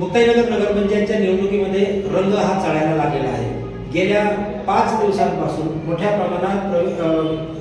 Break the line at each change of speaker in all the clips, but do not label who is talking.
मुक्ताईनगर नगरपंचायतच्या निवडणुकीमध्ये रंग हा चढायला लागलेला आहे. गेल्या पाच दिवसांपासून मोठ्या प्रमाणात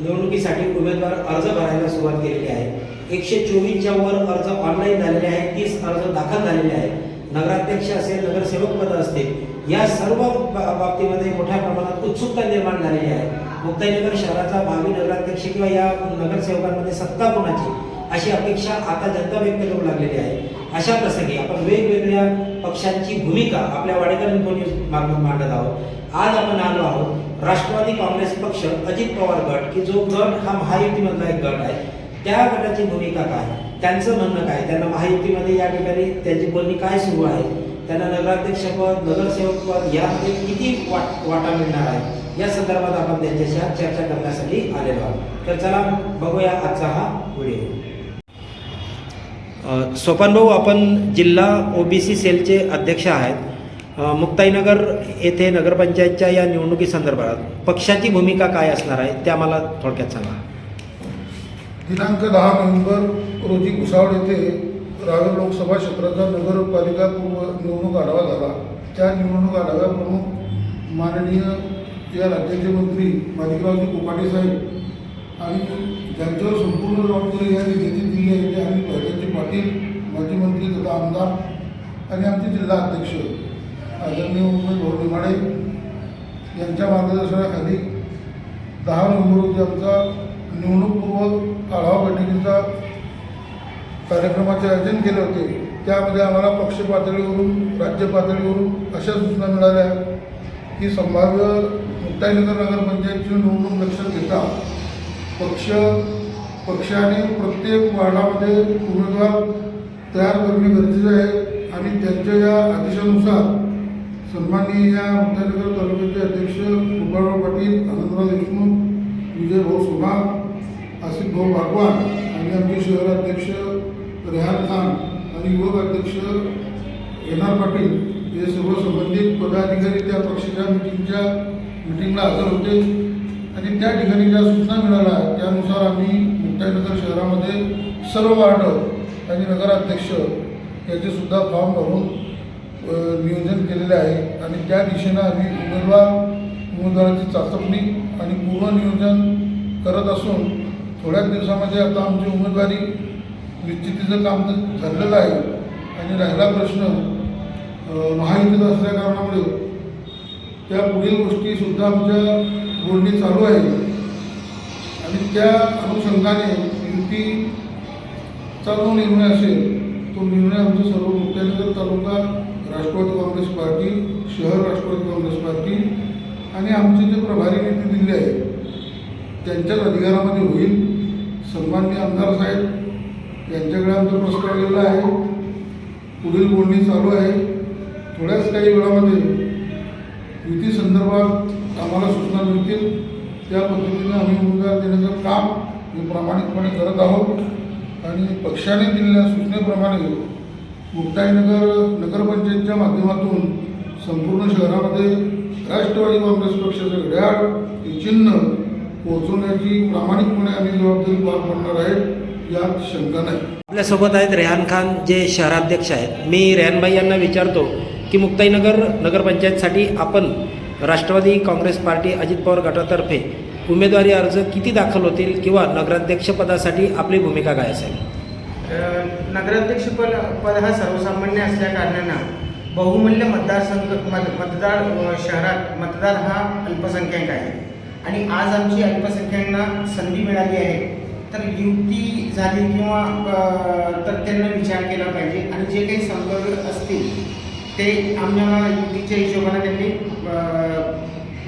निवडणुकीसाठी उमेदवार अर्ज भरायला सुरुवात केलेली आहे. एकशे चोवीसच्या वर अर्ज ऑनलाईन झालेले आहेत तीस अर्ज दाखल झालेले आहेत. नगराध्यक्ष असेल नगरसेवक पद असतील या सर्व बा- बाबतीमध्ये मोठ्या प्रमाणात उत्सुकता निर्माण झालेली आहे. मुक्ताईनगर शहराचा भावी नगराध्यक्ष किंवा या नगरसेवकांमध्ये सत्ता कोणाची? अशी अपेक्षा आता जनता व्यक्त करू लागलेली आहे. अशा प्रसंगी आपण वेगवेगळ्या पक्षांची भूमिका आपल्या वाडेकर इन्फो न्यूज मार्फत मांडत आहोत. आज आपण आलो आहोत राष्ट्रवादी काँग्रेस पक्ष अजित पवार गट की जो गट हा महायुतीमधला एक गट आहे. त्या गटाची भूमिका काय? त्यांचं म्हणणं काय? त्यांना महायुतीमध्ये या ठिकाणी त्यांची बोलणी काय सुरू आहे? त्यांना नगराध्यक्षपद नगरसेवक पद यामध्ये किती वाट वाटा मिळणार आहे? या संदर्भात आपण त्यांच्याशी चर्चा करण्यासाठी आलेलो आहोत. तर चला बघूया आजचा हा व्हिडिओ. सोपान भाऊ आपण जिल्हा ओबीसी सेलचे अध्यक्ष आहेत. मुक्ताईनगर येथे नगरपंचायतच्या या निवडणुकीसंदर्भात पक्षाची भूमिका काय असणार आहे त्या मला थोडक्यात सांगा.
दिनांक दहा नोव्हेंबर रोजी भुसावळ येथे रावेर लोकसभा क्षेत्राचा नगरपालिका पूर्व निवडणूक आढावा झाला. त्या निवडणूक आढाव्या प्रमुख माननीय या राज्याचे मंत्री माणिकरावजी कोकाटे साहेब आणि ज्यांच्यावर संपूर्ण जबाबदारी या निधीची दिली आहे ते आम्ही भैरवजी पाटील माजी मंत्री तथा आमदार आणि आमचे जिल्हा अध्यक्ष आदरणीय उमेश भाऊ निमाडे यांच्या मार्गदर्शनाखाली दहा नोव्हेंबर रोजी आमचा निवडणूकपूर्व आढावा बैठकीचा कार्यक्रमाचे आयोजन केले होते. त्यामध्ये आम्हाला पक्ष पातळीवरून राज्य पातळीवरून अशा सूचना मिळाल्या की संभाव्य मुक्ताईनगर नगरपंचायतची निवडणूक लक्षात घेता पक्ष पक्षाने प्रत्येक वार्डामध्ये उमेदवार तयार करणे गरजेचे आहे आणि त्यांच्या या आदेशानुसार सन्माननीय या मुक्ताईनगर तालुक्याचे अध्यक्ष गोपाळराव पाटील आनंदराव देशमुख विजय भाऊ सोमार आसिफ भाऊ भागवान आणि आमचे शहराध्यक्ष रेहान खान आणि युवक अध्यक्ष एन आर पाटील हे सर्व संबंधित पदाधिकारी त्या पक्षाच्या मिटिंगच्या मिटिंगला हजर होते. आणि त्या ठिकाणी ज्या सूचना मिळाल्या त्यानुसार आम्ही मुक्ताईनगर शहरामध्ये सर्व वार्ड आणि नगराध्यक्ष याचे सुद्धा फॉर्म भरून नियोजन केलेले आहे. आणि त्या दिशेनं आम्ही उमेदवार उमेदवाराची चाचपणी आणि पूर्व नियोजन करत असून थोड्याच दिवसामध्ये आता आमची उमेदवारी निश्चितीचं काम तर झालेलं आहे. आणि राहिला प्रश्न महायुतीचा असल्या कारणामुळे त्या पुढील गोष्टीसुद्धा आमच्या बोलणी चालू आहे. आणि त्या अनुषंगाने युतीचा जो निर्णय असेल तो निर्णय आमचा सर्व मुक्ताईनगर तालुका राष्ट्रवादी काँग्रेस पार्टी शहर राष्ट्रवादी काँग्रेस पार्टी आणि आमचे जे प्रभारी नेते दिले आहेत त्यांच्याच अधिकारामध्ये होईल. सन्मान्य आमदार साहेब यांच्याकडे आमचा प्रस्ताव गेलेला आहे. पुढील बोलणी चालू आहे. थोड्याच काही वेळामध्ये युती संदर्भात आम्हाला सूचना मिळतील. त्या पद्धतीने आम्ही उमेदवार देण्याचं काम हे प्रामाणिकपणे करत आहोत. आणि पक्षाने दिलेल्या सूचनेप्रमाणे मुक्ताईनगर नगरपंचायतच्या माध्यमातून संपूर्ण शहरामध्ये राष्ट्रवादी काँग्रेस पक्षाचं घड्याळ हे चिन्ह पोहोचवण्याची प्रामाणिकपणे आम्ही जबाबदारी पार पडणार आहे यात शंका नाही.
आपल्यासोबत आहेत रेहान खान जे शहराध्यक्ष आहेत. मी रेहानबाई यांना विचारतो की मुक्ताईनगर नगरपंचायतसाठी आपण राष्ट्रवादी काँग्रेस पार्टी अजित पवार गटातर्फे उमेदवारी अर्ज किती दाखल होतील किंवा नगराध्यक्षपदासाठी आपली भूमिका काय असेल?
नगराध्यक्षपद पद हा सर्वसामान्य असल्या कारणानं बहुमूल्य मतदारसंघ मत मतदार शहरात मतदार हा अल्पसंख्याक आहे. आणि आज आमची अल्पसंख्याकांना संधी मिळाली आहे. तर युती झाली किंवा तर त्यांना विचार केला पाहिजे. आणि जे काही संपर्क असतील ते आम्हाला युतीच्या हिशोबाने त्यांनी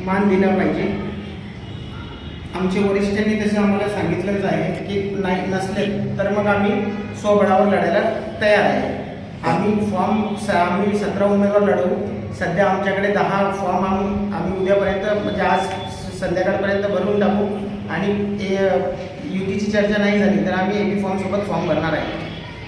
मान दिला पाहिजे. आमच्या वरिष्ठांनी तसं आम्हाला सांगितलंच आहे की नाही नसले तर मग आम्ही स्वबळावर लढायला तयार आहे. आम्ही फॉर्म स आम्ही सतरा उमेदवार लढवू. सध्या आमच्याकडे दहा फॉर्म आम्ही आम्ही उद्यापर्यंत म्हणजे आज स- संध्याकाळपर्यंत भरून टाकू. आणि युतीची चर्चा नाही झाली तर आम्ही एपी फॉर्मसोबत फॉर्म भरणार आहे.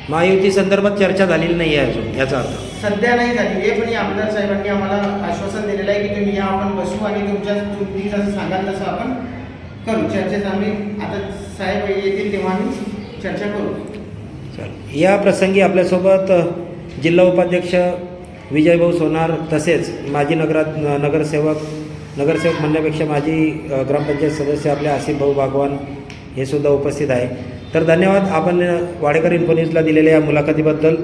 महायुती संदर्भात चर्चा झालेली नाही आहे अजून याचा अर्थ.
सध्या नाही झाली. हे पण या आमदार साहेबांनी आम्हाला आश्वासन दिलेलं आहे की तुम्ही या आपण बसू आणि तुमच्या तुम्ही जसं सांगाल तसं आपण करू. चर्चेत आम्ही आता साहेब येतील तेव्हा आम्ही चर्चा करू.
या प्रसंगी आपल्यासोबत जिल्हा उपाध्यक्ष विजयभाऊ सोनार तसेच माजी नगरात नगरसेवक नगरसेवक म्हणण्यापेक्षा माजी ग्रामपंचायत सदस्य आपले आसिफ भाऊ भागवान हे सुद्धा उपस्थित आहे. तर धन्यवाद आपण वाडेकर इन्फो दिलेल्या या मुलाखतीबद्दल.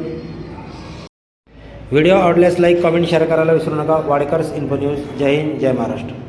व्हिडिओ आवडल्यास लाईक कॉमेंट शेअर करायला विसरू नका. Wadkars info news. जय हिंद जय महाराष्ट्र.